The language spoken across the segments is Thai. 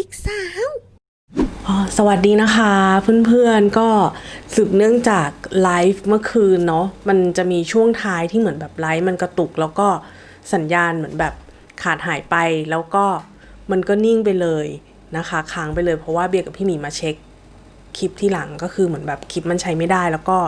พิกสาวสวัสดีนะคะเพื่อนๆก็สืบเนื่องจากไลฟ์เมื่อคืนเนาะมันจะมีช่วงท้ายที่เหมือนแบบไลฟ์มันกระตุก แล้วก็สัญญาณเหมือนแบบขาดหายไปแล้วก็มันก็นิ่งไปเลยนะคะค้างไปเลยเพราะว่าเบียร์กับพี่หมีมาเช็ค คลิปที่หลังก็คือเหมือนแบบคลิปมันใช้ไม่ได้ แล้วก็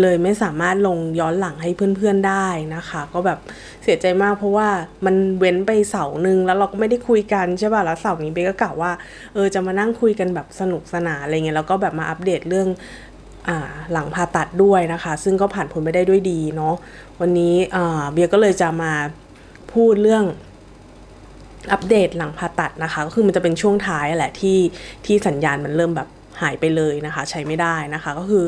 เลยไม่สามารถลงย้อนหลังให้เพื่อนๆได้นะคะ ก็แบบเสียใจมากเพราะว่ามันเว้นไปเสาร์หนึ่งแล้วเราก็ไม่ได้คุยกันใช่ป่ะแล้วเสาร์นี้เบก็กล่าวว่าเออจะมานั่งคุยกันแบบสนุกสนานอะไรเงี้ยแล้วก็แบบมาอัปเดตเรื่องหลังผ่าตัดด้วยนะคะ ซึ่งก็ผ่านพ้นไปได้ด้วยดีเนาะวันนี้เบียก็เลยจะมาพูดเรื่องอัปเดตหลังผ่าตัดนะคะ ก็คือมันจะเป็นช่วงท้ายแหละที่ที่สัญญาณมันเริ่มแบบ หายไปเลยนะคะ ใช้ไม่ได้นะคะ ก็คือ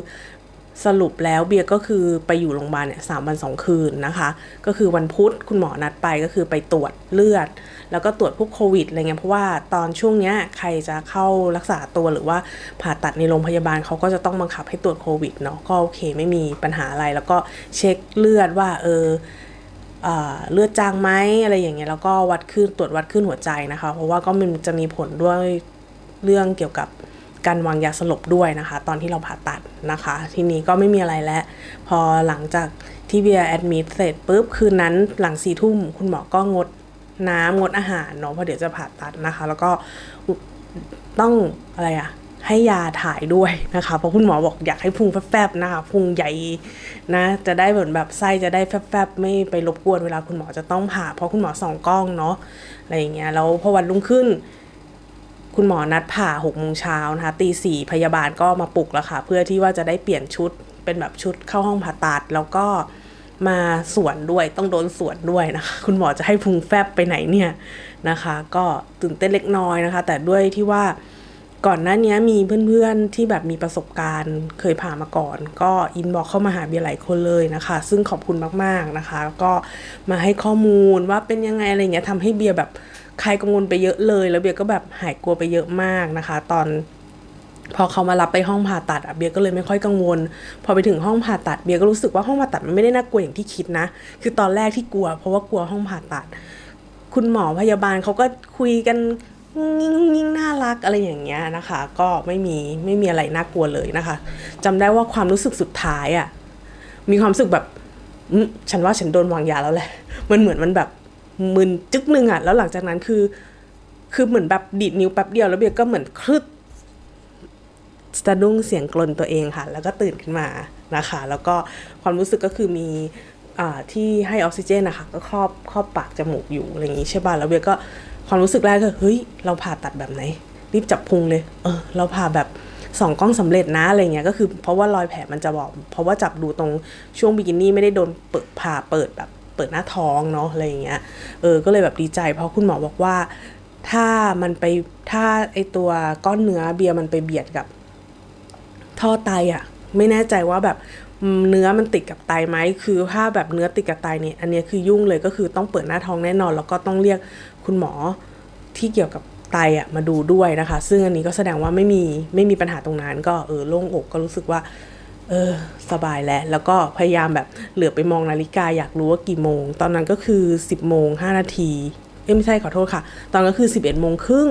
สรุปแล้วเบียร์ก็คือไปอยู่โรงพยาบาลเนี่ยสามวันสองคืนนะคะ ก็คือวันพุธคุณหมอนัดไปก็คือไปตรวจเลือด แล้วก็ตรวจพวกโควิดอะไรเงี้ยเพราะว่าตอนช่วงเนี้ยใครจะเข้ารักษาตัวหรือว่าผ่าตัดในโรงพยาบาลเขาก็จะต้องบังคับให้ตรวจโควิดเนาะก็โอเคไม่มีปัญหาอะไร แล้วก็เช็คเลือดว่าเออเลือดจางไหมอะไรอย่างเงี้ยแล้วก็วัดขึ้นตรวจวัดขึ้นหัวใจนะคะ เพราะว่าก็มันจะมีผลด้วยเรื่องเกี่ยวกับ การวางยาสลบด้วยนะคะ ตอนที่เราผ่าตัดนะคะ ทีนี้ก็ไม่มีอะไรแล้ว พอหลังจากที่เบียร์แอดมิดเสร็จปุ๊บคืนนั้นหลังสี่ทุ่มคุณหมอก็งดน้ำงดอาหารเนาะเพราะเดี๋ยวจะผ่าตัดนะคะ แล้วก็ต้องอะไรอะให้ยาถ่ายด้วยนะคะ เพราะคุณหมอบอกอยากให้พุงแฟบๆนะคะพุงใหญ่นะ จะได้เหมือนแบบไส้จะได้แฟบๆไม่ไปรบกวนเวลาคุณหมอจะต้องผ่า เพราะคุณหมอส่องกล้องเนาะอะไรอย่างเงี้ยแล้วพอวันรุ่งขึ้น คุณหมอนัดผ่าหกโมงเช้านะคะตีสี่พยาบาลก็มาปลุกแล้วค่ะ เพื่อที่ว่าจะได้เปลี่ยนชุดเป็นแบบชุดเข้าห้องผ่าตัด แล้วก็มาสวนด้วยต้องโดนสวนด้วยนะคะ คุณหมอจะให้พุงแฟบไปไหนเนี่ยนะคะ ก็ตื่นเต้นเล็กน้อยนะคะ แต่ด้วยที่ว่า ก่อนหน้านี้มีเพื่อนๆที่แบบมีประสบการณ์เคยผ่ามาก่อน ก็อินบอกเข้ามาหาเบียหลายคนเลยนะคะ ซึ่งขอบคุณมากๆนะคะ ก็มาให้ข้อมูลว่าเป็นยังไงอะไรเงี้ยทำให้เบียแบบคลายกังวลไปเยอะเลย แล้วเบียก็แบบหายกลัวไปเยอะมากนะคะ ตอนพอเขามารับไปห้องผ่าตัดอะเบียก็เลยไม่ค่อยกังวล พอไปถึงห้องผ่าตัดเบียก็รู้สึกว่าห้องผ่าตัดมันไม่ได้น่ากลัวอย่างที่คิดนะ คือตอนแรกที่กลัว เพราะว่ากลัวห้องผ่าตัด คุณหมอพยาบาลเขาก็คุยกัน ยิ่งยิ่งน่ารักอะไรอย่างเงี้ยนะคะ ก็ไม่มีไม่มีอะไรน่ากลัวเลยนะคะจำได้ว่าความรู้สึกสุดท้ายอะมีความรู้สึกแบบฉันว่าฉันโดนวางยาแล้วแหละมันเหมือนมันแบบมึนจึ๊กนึงอะแล้วหลังจากนั้นคือ คือเหมือนแบบดีดนิ้วแป๊บเดียวแล้วเบียก็เหมือนคลึดสะดุ้งเสียงกลนตัวเองค่ะ แล้วก็ตื่นขึ้นมานะคะ แล้วก็ความรู้สึกก็คือมีอ่าที่ให้ออกซิเจนนะคะ ก็ครอบครอบปากจมูกอยู่อะไรอย่างงี้ใช่ป่ะแล้วเบียก็ ความรู้สึกแรกก็เฮ้ยเราผ่าตัดแบบไหน รีบจับพุงเลย เออ เราผ่าแบบสองกล้องสำเร็จนะอะไรเงี้ยก็คือเพราะว่ารอยแผลมันจะบอก เพราะว่าจับดูตรงช่วงบิกินี่ไม่ได้โดนเปิดผ่าเปิดแบบเปิดหน้าท้องเนาะอะไรเงี้ยเออก็เลยแบบดีใจ เพราะคุณหมอบอกว่า ถ้ามันไปถ้าไอตัวก้อนเนื้อเบียร์มันไปเบียดกับ ท่อไตอะ ไม่แน่ใจว่าแบบเนื้อมันติดกับไตไหมคือถ้าแบบเนื้อติดกับไตเนี่ยอันนี้คือยุ่งเลยก็คือต้องเปิดหน้าท้องแน่นอน แล้วก็ต้องเรียก คุณหมอที่เกี่ยวกับไตอะมาดูด้วยนะคะ ซึ่งอันนี้ก็แสดงว่าไม่มีไม่มีปัญหาตรงนั้น ก็เออโล่งอกก็รู้สึกว่า เออสบายแล้ว แล้วก็พยายามแบบเหลือไปมองนาฬิกาอยากรู้ว่ากี่โมง ตอนนั้นก็คือ 10โมง5นาทีเอ้ไม่ใช่ขอโทษค่ะ ตอนนั้นก็คือ 11โมงครึ่ง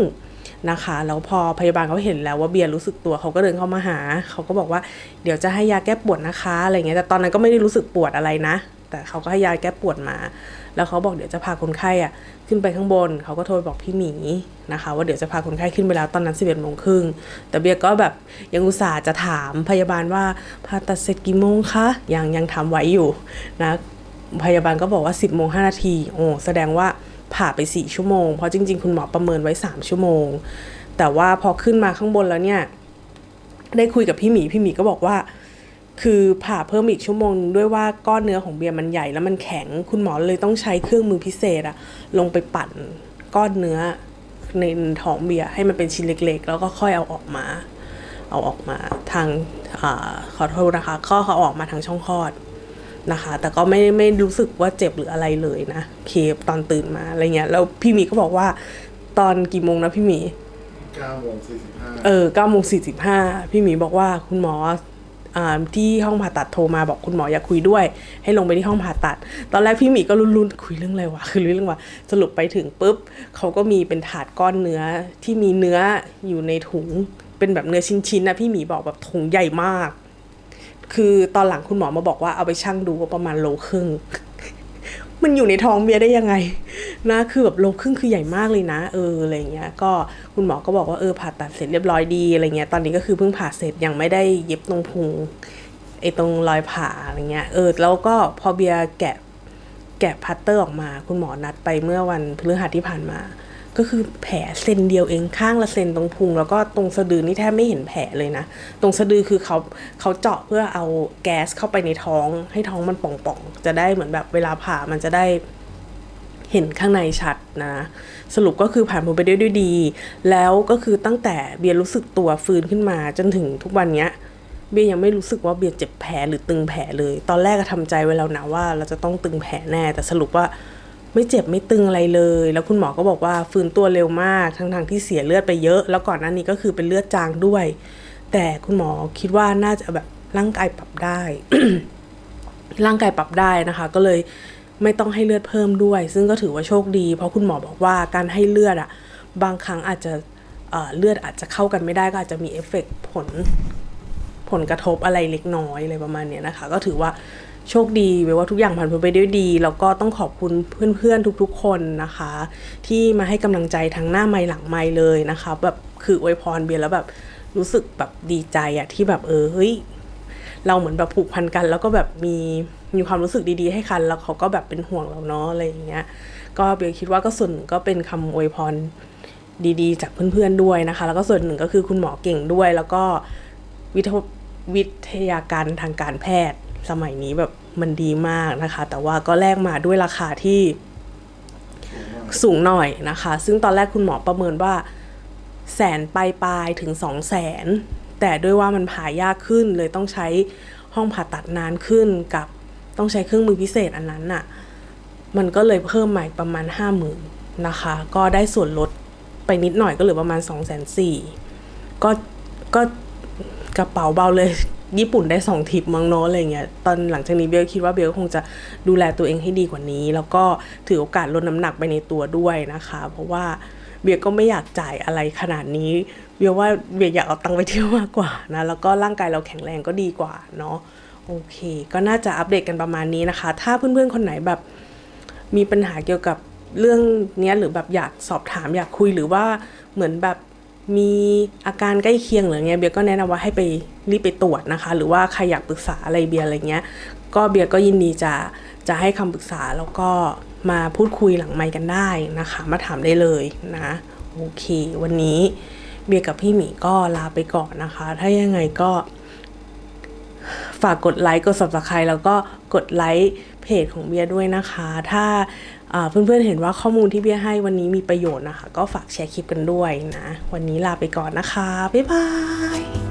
นะคะแล้วพอพยาบาลเขาเห็นแล้วว่าเบียร์รู้สึกตัวเขาก็เดินเข้ามาหา เขาก็บอกว่าเดี๋ยวจะให้ยาแก้ปวดนะคะอะไรเงี้ยแต่ตอนนั้นก็ไม่ได้รู้สึกปวดอะไรนะ แต่เขาก็ให้ยาแก้ปวดมา แล้วเขาบอกเดี๋ยวจะพาคนไข้อะขึ้นไปข้างบน เขาก็โทรบอกพี่หมีนะคะว่าเดี๋ยวจะพาคนไข้ขึ้นไปแล้วตอนนั้น11โมงครึ่งแต่เบียร์ก็แบบยังอุตส่าห์จะถามพยาบาลว่าผ่าตัดเสร็จกี่โมงคะยังยังทำไว้อยู่นะพยาบาลก็บอกว่า 10โมง5นาทีโอ้แสดงว่าผ่าไป 4 ชั่วโมง เพราะจริง ๆ คุณหมอประเมินไว้ 3 ชั่วโมง แต่ว่าพอขึ้นมาข้างบนแล้วเนี่ย ได้คุยกับพี่หมี พี่หมีก็บอกว่า คือผ่าเพิ่มอีกชั่วโมงนึงด้วยว่าก้อนเนื้อของเบียร์มันใหญ่แล้วมันแข็ง คุณหมอเลยต้องใช้เครื่องมือพิเศษอะลงไปปั่นก้อนเนื้อในท้องเบียร์ให้มันเป็นชิ้นเล็ก ๆ แล้วก็ค่อยเอาออกมา เอาออกมาทางอาขอโทษนะคะก็เขาเอาออกมาทางช่องคลอดนะคะ แต่ก็ไม่ไม่รู้สึกว่าเจ็บหรืออะไรเลยนะเคปตอนตื่นมาอะไรเงี้ยแล้วพี่หมีก็บอกว่าตอนกี่โมงนะพี่หมี9โมง45เออเก้าโมงสี่สิบห้าพี่หมีบอกว่าคุณหมออ่า ที่ห้องผ่าตัดโทรมาบอกคุณหมออยากคุยด้วย ให้ลงไปที่ห้องผ่าตัด ตอนแรกพี่หมีก็รุนๆคุยเรื่องอะไรวะคือเรื่องว่าสรุปไปถึงปุ๊บเขาก็มีเป็นถาดก้อนเนื้อที่มีเนื้ออยู่ในถุงเป็นแบบเนื้อชิ้นๆนะพี่หมีบอกแบบถุงใหญ่มาก คือตอนหลังคุณหมอมาบอกว่าเอาไปชั่งดูว่าประมาณโลครึ่ง มันอยู่ในท้องเบียร์ได้ยังไงนะคือแบบโลครึ่งคือใหญ่มากเลยนะ เอออะไรเงี้ย ก็คุณหมอก็บอกว่าเออผ่าตัดเสร็จเรียบร้อยดีอะไรเงี้ยตอนนี้ก็คือเพิ่งผ่าเสร็จยังไม่ได้เย็บตรงพุงไอ้ตรงรอยผ่าอะไรเงี้ยเออแล้วก็พอเบียร์แกะแกะพัตเตอร์ออกมา คุณหมอนัดไปเมื่อวันพฤหัสที่ผ่านมา ก็คือแผลเซนเดียวเองข้างละเซนตรงพุง แล้วก็ตรงสะดือนี่แทบไม่เห็นแผลเลยนะ ตรงสะดือคือเขาเขาเจาะเพื่อเอาแก๊สเข้าไปในท้องให้ท้องมันป่องๆ จะได้เหมือนแบบเวลาผ่ามันจะได้เห็นข้างในชัดนะ สรุปก็คือผ่านพ้นไปได้ด้วยดี แล้วก็คือตั้งแต่เบียร์รู้สึกตัวฟื้นขึ้นมาจนถึงทุกวันเนี้ยเบียร์ยังไม่รู้สึกว่าเบียร์เจ็บแผลหรือตึงแผลเลย ตอนแรกก็ทำใจไว้แล้วนะว่าเราจะต้องตึงแผลแน่แต่สรุปว่า ไม่เจ็บไม่ตึงอะไรเลย แล้วคุณหมอก็บอกว่าฟื้นตัวเร็วมากทั้งทางๆที่เสียเลือดไปเยอะ แล้วก่อนหน้านี้ก็คือเป็นเลือดจางด้วย แต่คุณหมอคิดว่าน่าจะแบบร่างกายปรับได้ ร่างกายปรับได้นะคะ ก็เลยไม่ต้องให้เลือดเพิ่มด้วย ซึ่งก็ถือว่าโชคดี เพราะคุณหมอบอกว่าการให้เลือดอะบางครั้งอาจจะเอ่อเลือดอาจจะเข้ากันไม่ได้ก็อาจจะมีเอฟเฟกต์ผลผลกระทบอะไรเล็กน้อยอะไรประมาณเนี้ยนะคะ ก็ถือว่า โชคดีเวว่าทุกอย่างผ่านพ้นไปด้วยดี แล้วก็ต้องขอบคุณเพื่อนๆทุกๆ คนนะคะ ที่มาให้กำลังใจทั้งหน้าไม้หลังไม้เลยนะคะแบบคืออวยพรเบียร์แล้วแบบรู้สึกแบบดีใจอะที่แบบเออเฮ้ยเราเหมือนแบบผูกพันกัน แล้วก็แบบมีมีความรู้สึกดีๆ ให้กัน แล้วเขาก็แบบเป็นห่วงเราเนาะอะไรอย่างเงี้ย ก็เบียร์คิดว่าก็ส่วนก็เป็นคำอวยพรดีๆ จากเพื่อนๆด้วยนะคะ แล้วก็ส่วนหนึ่งก็คือคุณหมอเก่งด้วย แล้วก็วิทยาการทางการแพทย์ สมัยนี้แบบมันดีมากนะคะ แต่ว่าก็แลกมาด้วยราคาที่สูงหน่อยนะคะ ซึ่งตอนแรกคุณหมอประเมินว่าแสนปลายปลายๆถึงสองแสนแต่ด้วยว่ามันผ่ายากขึ้นเลยต้องใช้ห้องผ่าตัดนานขึ้นกับต้องใช้เครื่องมือพิเศษอันนั้นน่ะ มันก็เลยเพิ่มใหม่ประมาณห้าหมื่นนะคะ ก็ได้ส่วนลดไปนิดหน่อยก็เหลือประมาณสองแสนสี่ก็ก็กระเป๋าเบาเลย ญี่ปุ่นได้สองทิปมั้งเนาะอะไรเงี้ยตอนหลังจากนี้เบลคิดว่าเบลคงจะดูแลตัวเองให้ดีกว่านี้ แล้วก็ถือโอกาสลดน้ำหนักไปในตัวด้วยนะคะ เพราะว่าเบียก็ไม่อยากจ่ายอะไรขนาดนี้ เบียว่าเบียอยากเอาตังค์ไปเที่ยวมากกว่านะ แล้วก็ร่างกายเราแข็งแรงก็ดีกว่าเนาะโอเค ก็น่าจะอัปเดตกันประมาณนี้นะคะ ถ้าเพื่อนๆคนไหนแบบมีปัญหาเกี่ยวกับเรื่องนี้หรือแบบอยากสอบถามอยากคุยหรือว่าเหมือนแบบ มีอาการใกล้เคียงหรือเงี้ยเบียก็แนะนำว่าให้ไปรีบไปตรวจนะคะ หรือว่าใครอยากปรึกษาอะไรเบียอะไรเงี้ย ก็เบียก็ยินดีจะจะให้คำปรึกษาแล้วก็มาพูดคุยหลังไมค์กันได้นะคะ มาถามได้เลยนะโอเค วันนี้เบียกับพี่หมีก็ลาไปก่อนนะคะ ถ้ายังไงก็ฝากกดไลค์กด subscribe แล้วก็กดไลค์ เพจของเบียร์ด้วยนะคะ ถ้าเพื่อนๆเห็นว่าข้อมูลที่เบียร์ให้วันนี้มีประโยชน์นะคะ ก็ฝากแชร์คลิปกันด้วยนะ วันนี้ลาไปก่อนนะคะ บ๊ายบาย